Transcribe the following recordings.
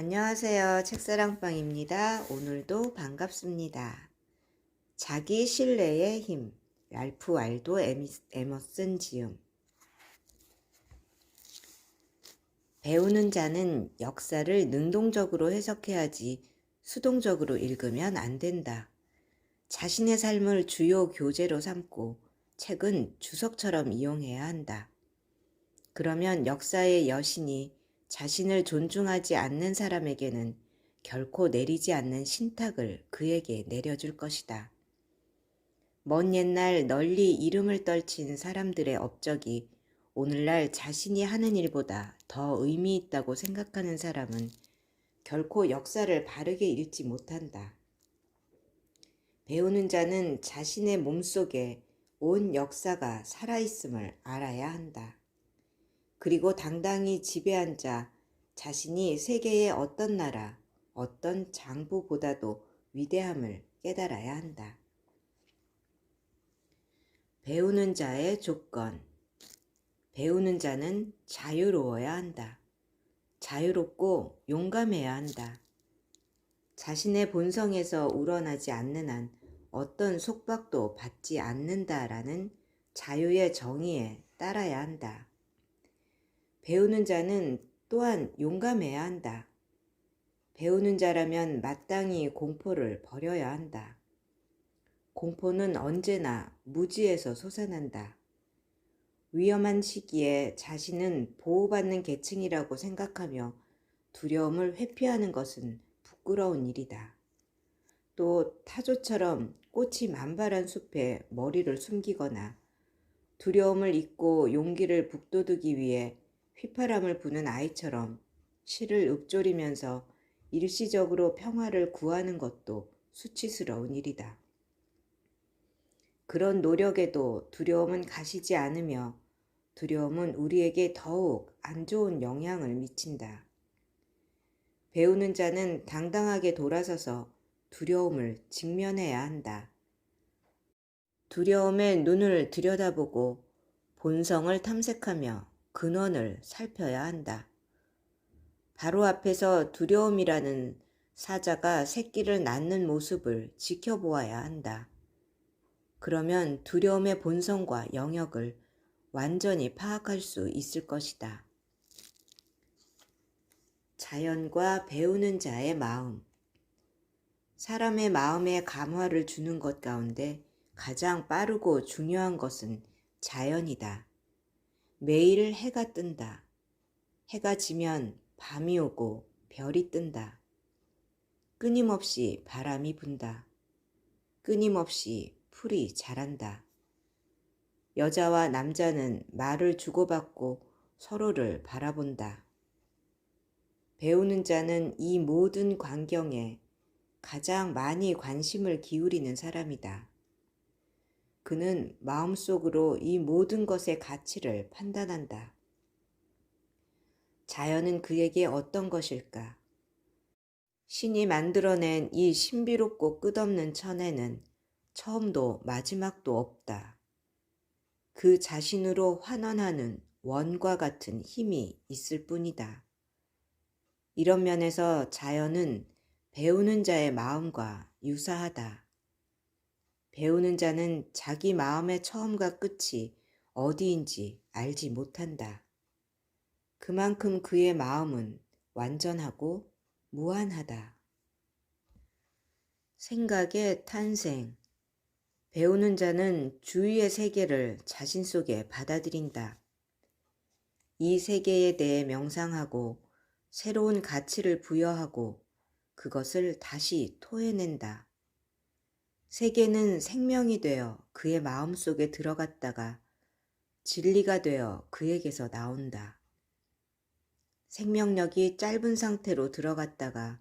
안녕하세요. 책사랑방입니다. 오늘도 반갑습니다. 자기 신뢰의 힘. 랄프 왈도 에머슨 지음. 배우는 자는 역사를 능동적으로 해석해야지 수동적으로 읽으면 안 된다. 자신의 삶을 주요 교재로 삼고 책은 주석처럼 이용해야 한다. 그러면 역사의 여신이 자신을 존중하지 않는 사람에게는 결코 내리지 않는 신탁을 그에게 내려줄 것이다. 먼 옛날 널리 이름을 떨친 사람들의 업적이 오늘날 자신이 하는 일보다 더 의미 있다고 생각하는 사람은 결코 역사를 바르게 읽지 못한다. 배우는 자는 자신의 몸속에 온 역사가 살아있음을 알아야 한다. 그리고 당당히 집에 앉아 자신이 세계의 어떤 나라, 어떤 장부보다도 위대함을 깨달아야 한다. 배우는 자의 조건. 배우는 자는 자유로워야 한다. 자유롭고 용감해야 한다. 자신의 본성에서 우러나지 않는 한 어떤 속박도 받지 않는다라는 자유의 정의에 따라야 한다. 배우는 자는 또한 용감해야 한다. 배우는 자라면 마땅히 공포를 버려야 한다. 공포는 언제나 무지에서 솟아난다. 위험한 시기에 자신은 보호받는 계층이라고 생각하며 두려움을 회피하는 것은 부끄러운 일이다. 또 타조처럼 꽃이 만발한 숲에 머리를 숨기거나 두려움을 잊고 용기를 북돋우기 위해 휘파람을 부는 아이처럼 실을 읊조리면서 일시적으로 평화를 구하는 것도 수치스러운 일이다. 그런 노력에도 두려움은 가시지 않으며 두려움은 우리에게 더욱 안 좋은 영향을 미친다. 배우는 자는 당당하게 돌아서서 두려움을 직면해야 한다. 두려움에 눈을 들여다보고 본성을 탐색하며 근원을 살펴야 한다. 바로 앞에서 두려움이라는 사자가 새끼를 낳는 모습을 지켜보아야 한다. 그러면 두려움의 본성과 영역을 완전히 파악할 수 있을 것이다. 자연과 배우는 자의 마음. 사람의 마음에 감화를 주는 것 가운데 가장 빠르고 중요한 것은 자연이다. 매일 해가 뜬다. 해가 지면 밤이 오고 별이 뜬다. 끊임없이 바람이 분다. 끊임없이 풀이 자란다. 여자와 남자는 말을 주고받고 서로를 바라본다. 배우는 자는 이 모든 광경에 가장 많이 관심을 기울이는 사람이다. 그는 마음속으로 이 모든 것의 가치를 판단한다. 자연은 그에게 어떤 것일까? 신이 만들어낸 이 신비롭고 끝없는 천에는 처음도 마지막도 없다. 그 자신으로 환원하는 원과 같은 힘이 있을 뿐이다. 이런 면에서 자연은 배우는 자의 마음과 유사하다. 배우는 자는 자기 마음의 처음과 끝이 어디인지 알지 못한다. 그만큼 그의 마음은 완전하고 무한하다. 생각의 탄생. 배우는 자는 주위의 세계를 자신 속에 받아들인다. 이 세계에 대해 명상하고 새로운 가치를 부여하고 그것을 다시 토해낸다. 세계는 생명이 되어 그의 마음 속에 들어갔다가 진리가 되어 그에게서 나온다. 생명력이 짧은 상태로 들어갔다가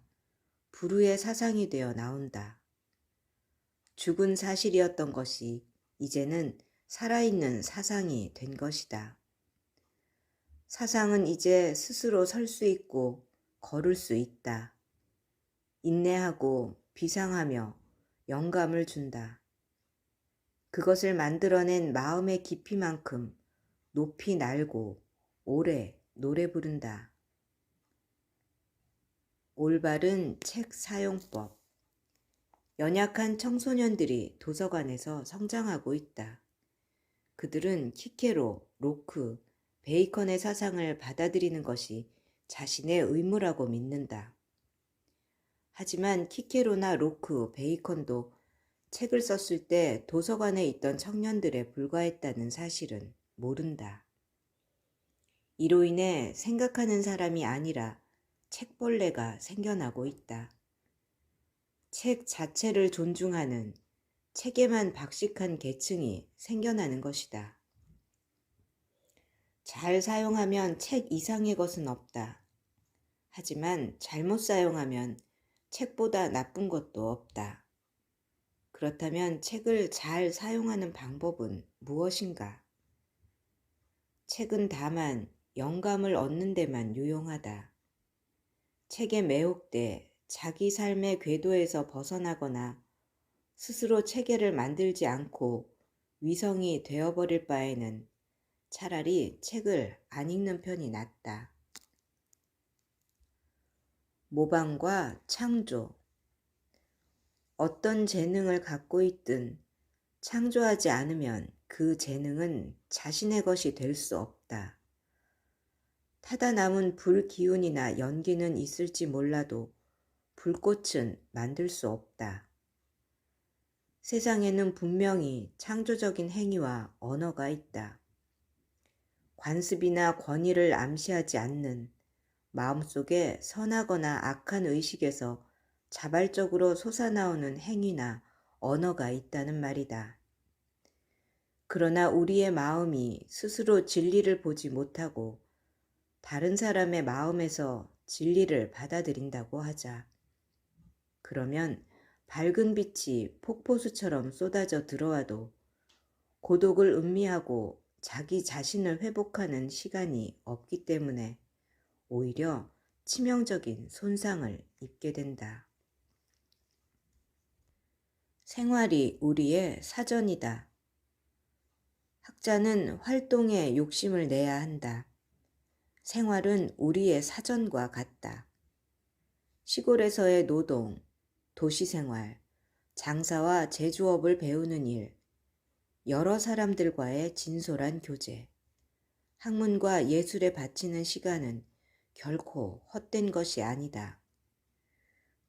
불후의 사상이 되어 나온다. 죽은 사실이었던 것이 이제는 살아있는 사상이 된 것이다. 사상은 이제 스스로 설 수 있고 걸을 수 있다. 인내하고 비상하며 영감을 준다. 그것을 만들어낸 마음의 깊이만큼 높이 날고 오래 노래 부른다. 올바른 책 사용법. 연약한 청소년들이 도서관에서 성장하고 있다. 그들은 키케로, 로크, 베이컨의 사상을 받아들이는 것이 자신의 의무라고 믿는다. 하지만 키케로나 로크, 베이컨도 책을 썼을 때 도서관에 있던 청년들에 불과했다는 사실은 모른다. 이로 인해 생각하는 사람이 아니라 책벌레가 생겨나고 있다. 책 자체를 존중하는 책에만 박식한 계층이 생겨나는 것이다. 잘 사용하면 책 이상의 것은 없다. 하지만 잘못 사용하면 책보다 나쁜 것도 없다. 그렇다면 책을 잘 사용하는 방법은 무엇인가? 책은 다만 영감을 얻는 데만 유용하다. 책에 매혹돼 자기 삶의 궤도에서 벗어나거나 스스로 체계를 만들지 않고 위성이 되어버릴 바에는 차라리 책을 안 읽는 편이 낫다. 모방과 창조. 어떤 재능을 갖고 있든 창조하지 않으면 그 재능은 자신의 것이 될 수 없다. 타다 남은 불 기운이나 연기는 있을지 몰라도 불꽃은 만들 수 없다. 세상에는 분명히 창조적인 행위와 언어가 있다. 관습이나 권위를 암시하지 않는 마음속에 선하거나 악한 의식에서 자발적으로 솟아나오는 행위나 언어가 있다는 말이다. 그러나 우리의 마음이 스스로 진리를 보지 못하고 다른 사람의 마음에서 진리를 받아들인다고 하자. 그러면 밝은 빛이 폭포수처럼 쏟아져 들어와도 고독을 음미하고 자기 자신을 회복하는 시간이 없기 때문에 오히려 치명적인 손상을 입게 된다. 생활이 우리의 사전이다. 학자는 활동에 욕심을 내야 한다. 생활은 우리의 사전과 같다. 시골에서의 노동, 도시 생활, 장사와 제조업을 배우는 일, 여러 사람들과의 진솔한 교제, 학문과 예술에 바치는 시간은 결코 헛된 것이 아니다.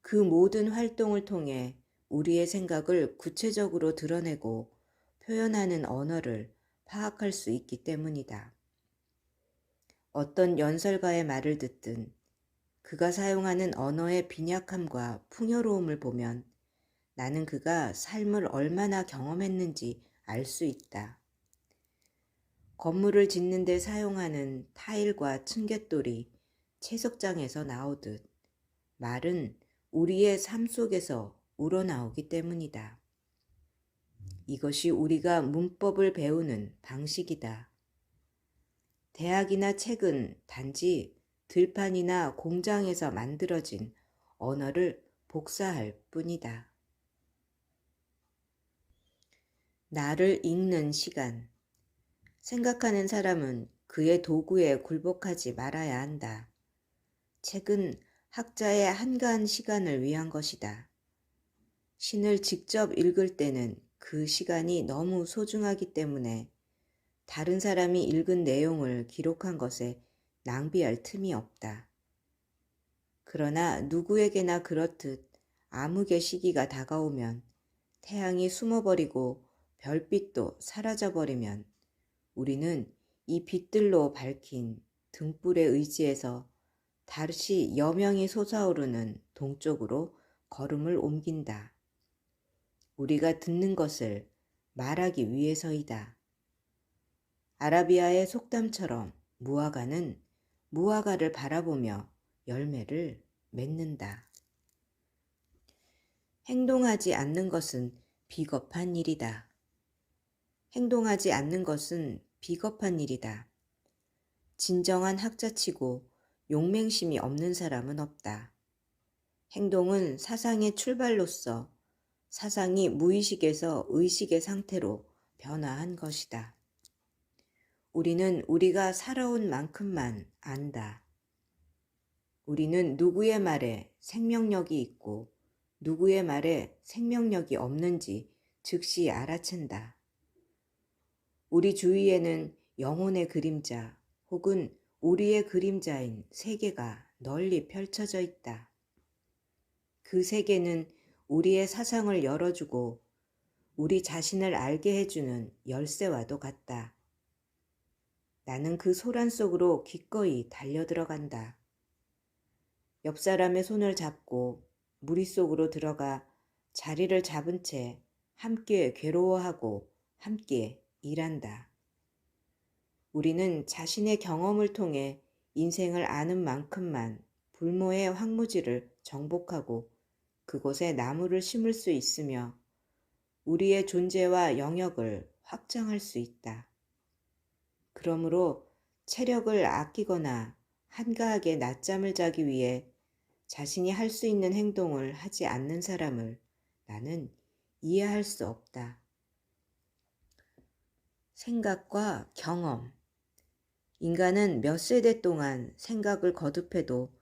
그 모든 활동을 통해 우리의 생각을 구체적으로 드러내고 표현하는 언어를 파악할 수 있기 때문이다. 어떤 연설가의 말을 듣든 그가 사용하는 언어의 빈약함과 풍요로움을 보면 나는 그가 삶을 얼마나 경험했는지 알 수 있다. 건물을 짓는 데 사용하는 타일과 층갯돌이 채석장에서 나오듯 말은 우리의 삶 속에서 우러나오기 때문이다. 이것이 우리가 문법을 배우는 방식이다. 대학이나 책은 단지 들판이나 공장에서 만들어진 언어를 복사할 뿐이다. 나를 읽는 시간. 생각하는 사람은 그의 도구에 굴복하지 말아야 한다. 책은 학자의 한가한 시간을 위한 것이다. 신을 직접 읽을 때는 그 시간이 너무 소중하기 때문에 다른 사람이 읽은 내용을 기록한 것에 낭비할 틈이 없다. 그러나 누구에게나 그렇듯 암흑의 시기가 다가오면 태양이 숨어버리고 별빛도 사라져버리면 우리는 이 빛들로 밝힌 등불의 의지에서 다시 여명이 솟아오르는 동쪽으로 걸음을 옮긴다. 우리가 듣는 것을 말하기 위해서이다. 아라비아의 속담처럼 무화과는 무화과를 바라보며 열매를 맺는다. 행동하지 않는 것은 비겁한 일이다. 행동하지 않는 것은 비겁한 일이다. 진정한 학자치고 용맹심이 없는 사람은 없다. 행동은 사상의 출발로서 사상이 무의식에서 의식의 상태로 변화한 것이다. 우리는 우리가 살아온 만큼만 안다. 우리는 누구의 말에 생명력이 있고 누구의 말에 생명력이 없는지 즉시 알아챈다. 우리 주위에는 영혼의 그림자 혹은 우리의 그림자인 세계가 널리 펼쳐져 있다. 그 세계는 우리의 사상을 열어주고 우리 자신을 알게 해주는 열쇠와도 같다. 나는 그 소란 속으로 기꺼이 달려 들어간다. 옆 사람의 손을 잡고 무리 속으로 들어가 자리를 잡은 채 함께 괴로워하고 함께 일한다. 우리는 자신의 경험을 통해 인생을 아는 만큼만 불모의 황무지를 정복하고 그곳에 나무를 심을 수 있으며 우리의 존재와 영역을 확장할 수 있다. 그러므로 체력을 아끼거나 한가하게 낮잠을 자기 위해 자신이 할 수 있는 행동을 하지 않는 사람을 나는 이해할 수 없다. 생각과 경험. 인간은 몇 세대 동안 생각을 거듭해도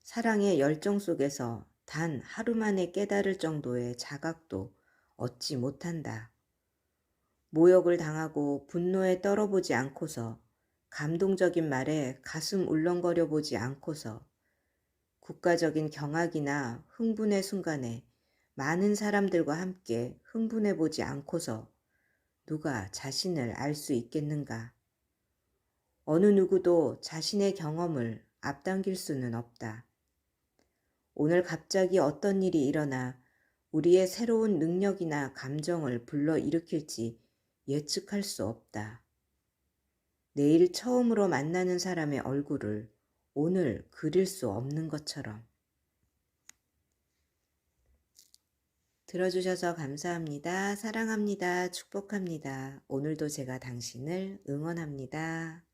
사랑의 열정 속에서 단 하루 만에 깨달을 정도의 자각도 얻지 못한다. 모욕을 당하고 분노에 떨어보지 않고서 감동적인 말에 가슴 울렁거려 보지 않고서 국가적인 경악이나 흥분의 순간에 많은 사람들과 함께 흥분해 보지 않고서 누가 자신을 알 수 있겠는가? 어느 누구도 자신의 경험을 앞당길 수는 없다. 오늘 갑자기 어떤 일이 일어나 우리의 새로운 능력이나 감정을 불러 일으킬지 예측할 수 없다. 내일 처음으로 만나는 사람의 얼굴을 오늘 그릴 수 없는 것처럼. 들어주셔서 감사합니다. 사랑합니다. 축복합니다. 오늘도 제가 당신을 응원합니다.